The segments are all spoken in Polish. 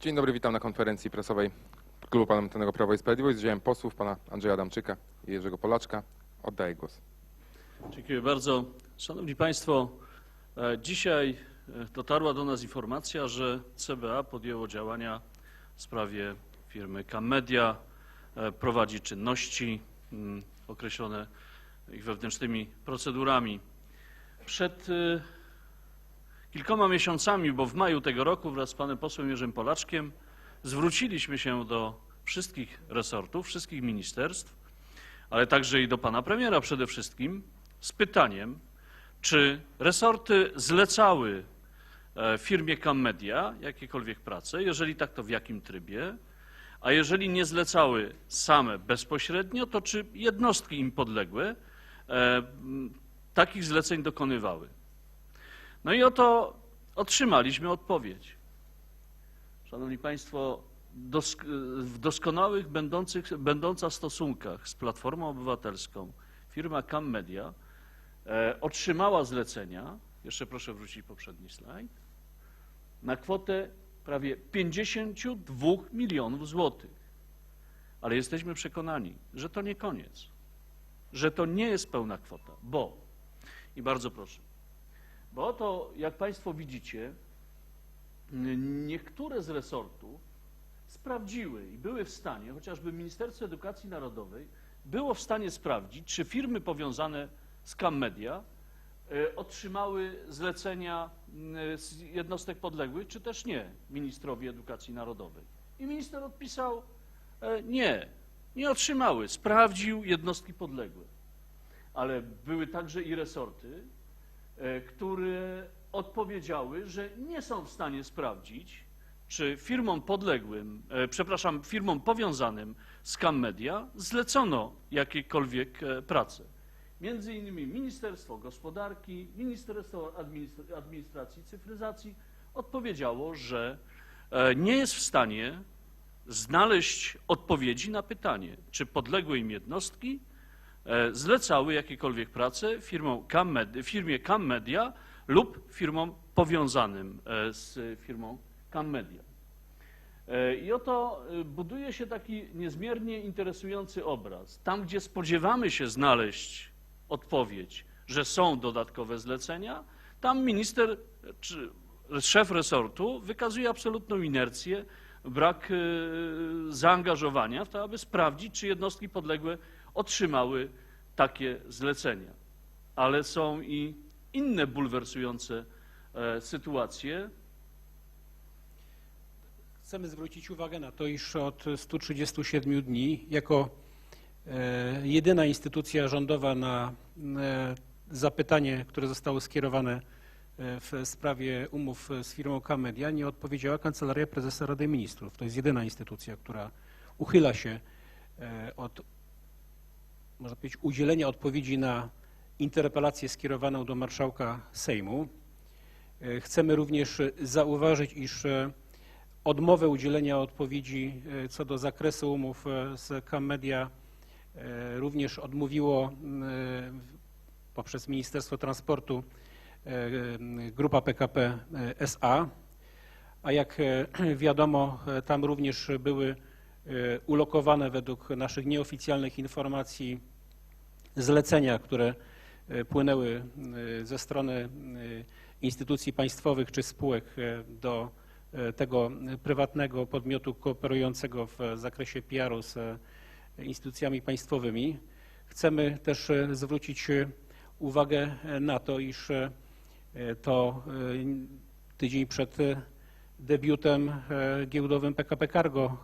Dzień dobry, witam na konferencji prasowej Klubu Parlamentarnego Prawo i Sprawiedliwość z udziałem posłów pana Andrzeja Adamczyka i Jerzego Polaczka. Oddaję głos. Dziękuję bardzo. Szanowni Państwo, e, dzisiaj e, dotarła do nas informacja, że CBA podjęło działania w sprawie firmy Camedia, e, prowadzi czynności mm, określone ich wewnętrznymi procedurami. Przed kilkoma miesiącami, bo w maju tego roku wraz z panem posłem Jerzym Polaczkiem zwróciliśmy się do wszystkich resortów, wszystkich ministerstw, ale także i do pana premiera przede wszystkim z pytaniem, czy resorty zlecały e, firmie Cammedia jakiekolwiek prace, jeżeli tak, to w jakim trybie, a jeżeli nie zlecały same bezpośrednio, to czy jednostki im podległe e, takich zleceń dokonywały. No i oto otrzymaliśmy odpowiedź. Szanowni Państwo, dosk w doskonałych, będących, będąca stosunkach z Platformą Obywatelską firma Cammedia e, otrzymała zlecenia, jeszcze proszę wrócić poprzedni slajd, na kwotę prawie 52 milionów złotych. Ale jesteśmy przekonani, że to nie koniec, że to nie jest pełna kwota, bo, i bardzo proszę, bo oto, jak Państwo widzicie, niektóre z resortów sprawdziły i były w stanie, chociażby Ministerstwo Edukacji Narodowej, było w stanie sprawdzić, czy firmy powiązane z Cammedia e, otrzymały zlecenia m, z jednostek podległych, czy też nie ministrowi edukacji narodowej. I minister odpisał e, nie, nie otrzymały. Sprawdził jednostki podległe. Ale były także i resorty, e, które odpowiedziały, że nie są w stanie sprawdzić, czy firmom podległym, e, przepraszam, firmom powiązanym z Cammedia zlecono jakiekolwiek e, prace. Między innymi Ministerstwo Gospodarki, Ministerstwo Administr- Administracji i Cyfryzacji odpowiedziało, że e, nie jest w stanie znaleźć odpowiedzi na pytanie, czy podległe im jednostki e, zlecały jakiekolwiek prace firmie Cammedia lub firmom powiązanym e, z firmą Cammedia. E, I oto e, buduje się taki niezmiernie interesujący obraz. Tam, gdzie spodziewamy się znaleźć odpowiedź, że są dodatkowe zlecenia, tam minister czy szef resortu wykazuje absolutną inercję, brak e, zaangażowania w to, aby sprawdzić, czy jednostki podległe otrzymały takie zlecenia. Ale są i inne bulwersujące e, sytuacje, Chcemy zwrócić uwagę na to, iż od 137 dni jako e, jedyna instytucja rządowa na e, zapytanie, które zostało skierowane w sprawie umów z firmą Camedia, nie odpowiedziała Kancelaria Prezesa Rady Ministrów. To jest jedyna instytucja, która uchyla się od, można powiedzieć, udzielenia odpowiedzi na interpelację skierowaną do marszałka Sejmu. E, Chcemy również zauważyć, iż e, odmowę udzielenia odpowiedzi e, co do zakresu umów z Cammedia e, również odmówiło poprzez Ministerstwo Transportu grupa PKP SA, a jak wiadomo, tam również były ulokowane według naszych nieoficjalnych informacji zlecenia, które e, płynęły e, ze strony instytucji państwowych czy spółek do tego prywatnego podmiotu kooperującego w zakresie PR-u z instytucjami państwowymi. Chcemy też zwrócić uwagę na to, iż to tydzień przed debiutem giełdowym PKP Cargo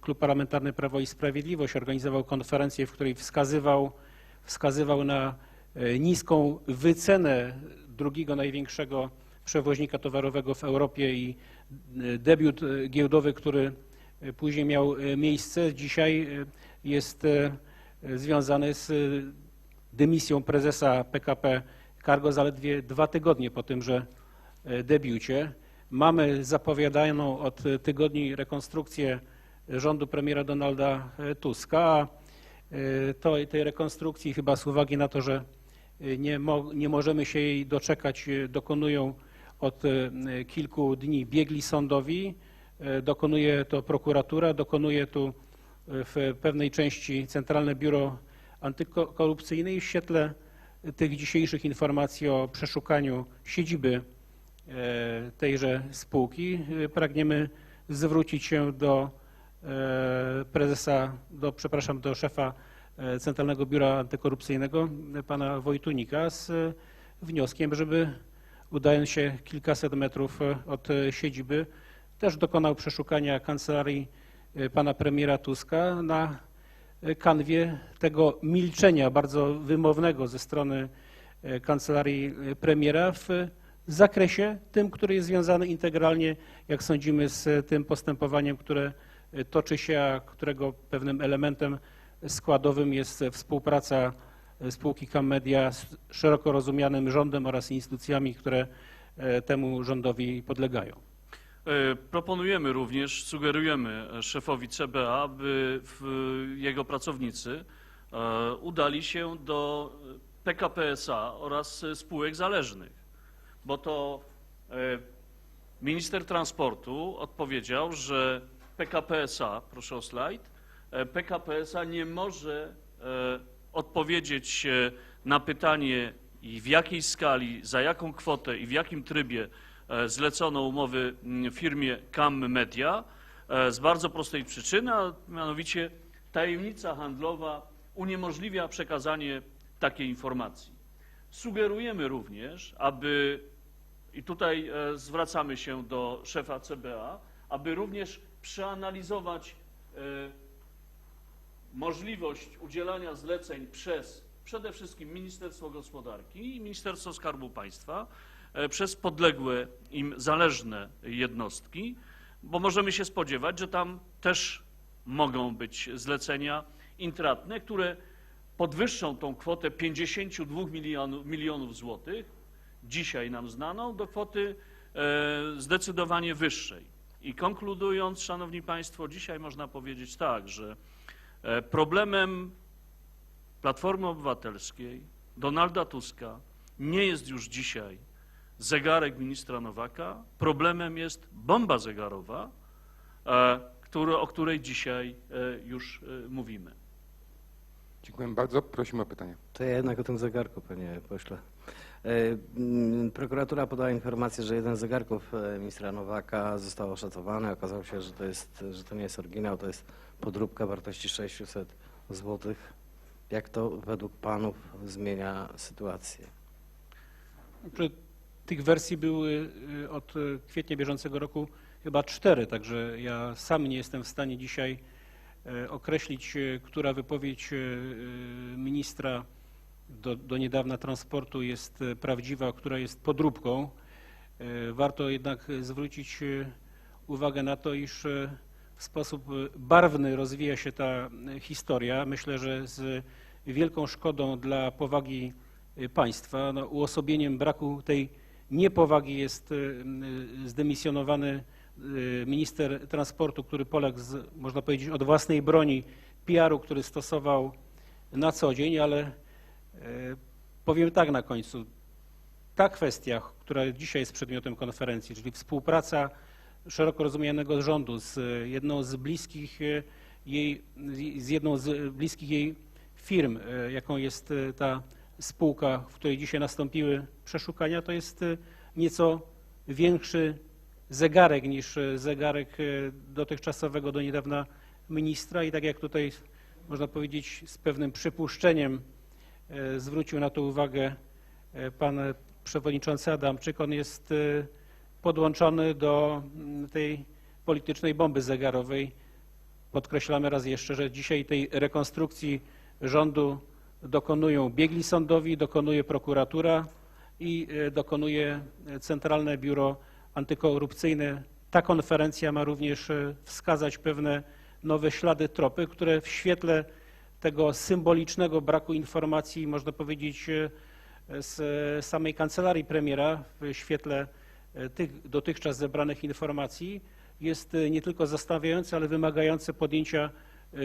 Klub Parlamentarny Prawo i Sprawiedliwość organizował konferencję, w której wskazywał, wskazywał na e, niską wycenę drugiego największego przewoźnika towarowego w Europie i e, debiut e, giełdowy, który e, później miał e, miejsce, dzisiaj e, jest e, związany z e, dymisją prezesa PKP Cargo zaledwie dwa tygodnie po tymże e, debiucie. Mamy zapowiadaną od tygodni rekonstrukcję rządu premiera Donalda e, Tuska. e, To, tej rekonstrukcji chyba z uwagi na to, że e, nie, mo, nie możemy się jej doczekać, dokonują od kilku dni biegli sądowi. Dokonuje to prokuratura, dokonuje tu w pewnej części Centralne Biuro Antykorupcyjne i w świetle tych dzisiejszych informacji o przeszukaniu siedziby tejże spółki. E, pragniemy zwrócić się do e, prezesa, do, przepraszam, do szefa e, Centralnego Biura Antykorupcyjnego, e, pana Wojtunika, z e, wnioskiem, żeby udając się kilkaset metrów e, od e, siedziby, też dokonał przeszukania kancelarii e, pana premiera Tuska na e, kanwie tego milczenia bardzo wymownego ze strony e, kancelarii e, premiera w zakresie tym, który jest związany integralnie, jak sądzimy, z tym postępowaniem, które e, toczy się, a którego pewnym elementem składowym jest współpraca e, spółki Cammedia z szeroko rozumianym rządem oraz instytucjami, które e, temu rządowi podlegają. Proponujemy również, sugerujemy szefowi CBA, aby jego pracownicy udali się do PKP SA oraz spółek zależnych, bo to e, minister transportu odpowiedział, że PKP SA, proszę o slajd, e, PKP SA nie może e, odpowiedzieć na pytanie i w jakiej skali, za jaką kwotę i w jakim trybie zlecono umowy firmie CAM Media z bardzo prostej przyczyny, a mianowicie tajemnica handlowa uniemożliwia przekazanie takiej informacji. Sugerujemy również, aby, i tutaj e, zwracamy się do szefa CBA, aby również przeanalizować e, możliwość udzielania zleceń przez przede wszystkim Ministerstwo Gospodarki i Ministerstwo Skarbu Państwa, e, przez podległe im zależne jednostki, bo możemy się spodziewać, że tam też mogą być zlecenia intratne, które podwyższą tą kwotę 52 milionów, milionów złotych, dzisiaj nam znaną, do kwoty e, zdecydowanie wyższej. I konkludując, Szanowni Państwo, dzisiaj można powiedzieć tak, że e, problemem Platformy Obywatelskiej, Donalda Tuska nie jest już dzisiaj zegarek ministra Nowaka, problemem jest bomba zegarowa, e, który, o której dzisiaj już mówimy. Dziękuję bardzo. Prosimy o pytanie. To ja jednak o tym zegarku, panie pośle. E, mm, Prokuratura podała informację, że jeden z zegarków e, ministra Nowaka został oszacowany. Okazało się, że to, jest, że to nie jest oryginał, to jest podróbka wartości 600 zł. Jak to według panów zmienia sytuację? Że Tych wersji były y, od kwietnia bieżącego roku chyba cztery, także ja sam nie jestem w stanie dzisiaj określić, która wypowiedź ministra do, do niedawna transportu jest y, prawdziwa, która jest podróbką. Y, Warto jednak y, zwrócić uwagę na to, iż w sposób barwny rozwija się ta historia. Myślę, że z wielką szkodą dla powagi państwa. No, uosobieniem braku tej niepowagi jest zdemisjonowany minister transportu, który poległ, z, można powiedzieć, od własnej broni PR-u, który stosował na co dzień, ale powiem tak na końcu. Ta kwestia, która dzisiaj jest przedmiotem konferencji, czyli współpraca szeroko rozumianego rządu z jedną z bliskich y, jej, z jedną z bliskich jej firm, y, jaką jest ta spółka, w której dzisiaj nastąpiły przeszukania, to jest nieco większy zegarek niż zegarek dotychczasowego do niedawna ministra i tak jak tutaj można powiedzieć z pewnym przypuszczeniem zwrócił na to uwagę y, pan przewodniczący Adamczyk, on jest y, podłączony do mm, tej politycznej bomby zegarowej. Podkreślamy raz jeszcze, że dzisiaj tej rekonstrukcji rządu dokonują biegli sądowi, dokonuje prokuratura i e, dokonuje e, Centralne Biuro Antykorupcyjne. Ta konferencja ma również e, wskazać pewne nowe ślady, tropy, które w świetle tego symbolicznego braku informacji, można powiedzieć, e, z samej kancelarii premiera, w świetle e, tych dotychczas zebranych informacji, jest e, nie tylko zastanawiające, ale wymagające podjęcia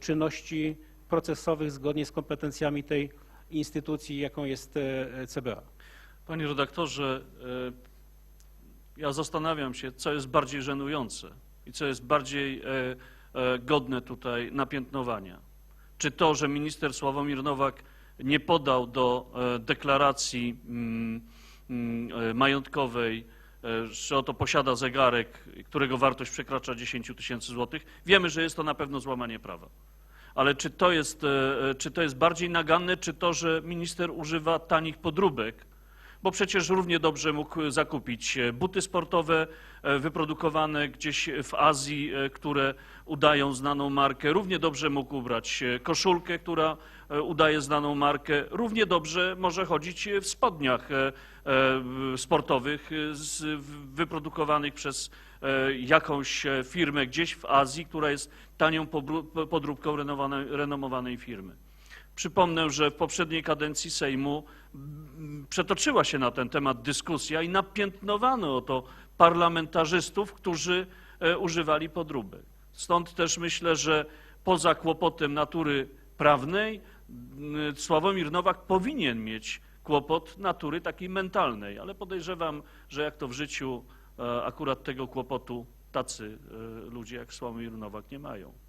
czynności procesowych zgodnie z kompetencjami tej instytucji, jaką jest CBA. Panie redaktorze, Ja zastanawiam się, co jest bardziej żenujące i co jest bardziej godne tutaj napiętnowania. Czy to, że minister Sławomir Nowak nie podał do e, deklaracji mm, mm, e, majątkowej, e, że oto posiada zegarek, którego wartość przekracza 10 tysięcy złotych. Wiemy, że jest to na pewno złamanie prawa. Ale czy to, jest, czy to jest bardziej naganne, czy to, że minister używa tanich podróbek? Bo przecież równie dobrze mógł zakupić e, buty sportowe e, wyprodukowane gdzieś w Azji, e, które udają znaną markę. Równie dobrze mógł ubrać koszulkę, która udaje znaną markę. Równie dobrze może chodzić w spodniach sportowych wyprodukowanych przez jakąś firmę gdzieś w Azji, która jest tanią podróbką renomowanej firmy. Przypomnę, że w poprzedniej kadencji Sejmu mm, przetoczyła się na ten temat dyskusja i napiętnowano o to parlamentarzystów, którzy e, używali podróbek. Stąd też myślę, że poza kłopotem natury prawnej mm, Sławomir Nowak powinien mieć kłopot natury takiej mentalnej, ale podejrzewam, że jak to w życiu e, akurat tego kłopotu tacy e, ludzie jak Sławomir Nowak nie mają.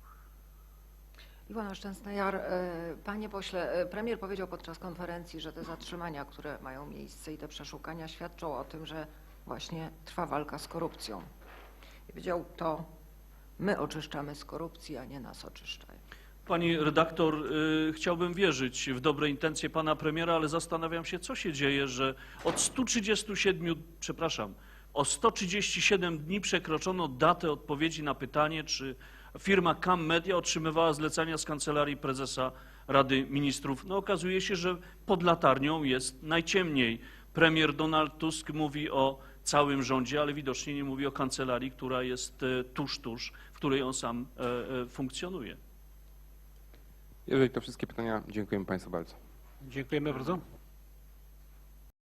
Iwona Szczęsna-Jar, e, panie pośle, e, premier powiedział podczas konferencji, że te zatrzymania, które mają miejsce i te przeszukania świadczą o tym, że właśnie trwa walka z korupcją. I powiedział to, my oczyszczamy z korupcji, a nie nas oczyszczają. Pani redaktor, y, chciałbym wierzyć w dobre intencje pana premiera, ale zastanawiam się, co się dzieje, że od 137, przepraszam, o 137 dni przekroczono datę odpowiedzi na pytanie, czy firma Cam Media otrzymywała zlecenia z kancelarii prezesa Rady Ministrów. No okazuje się, że pod latarnią jest najciemniej. Premier Donald Tusk mówi o całym rządzie, ale widocznie nie mówi o kancelarii, która jest e, tuż, tuż, w której on sam e, e, funkcjonuje. Jeżeli to wszystkie pytania, dziękujemy Państwu bardzo. Dziękujemy bardzo.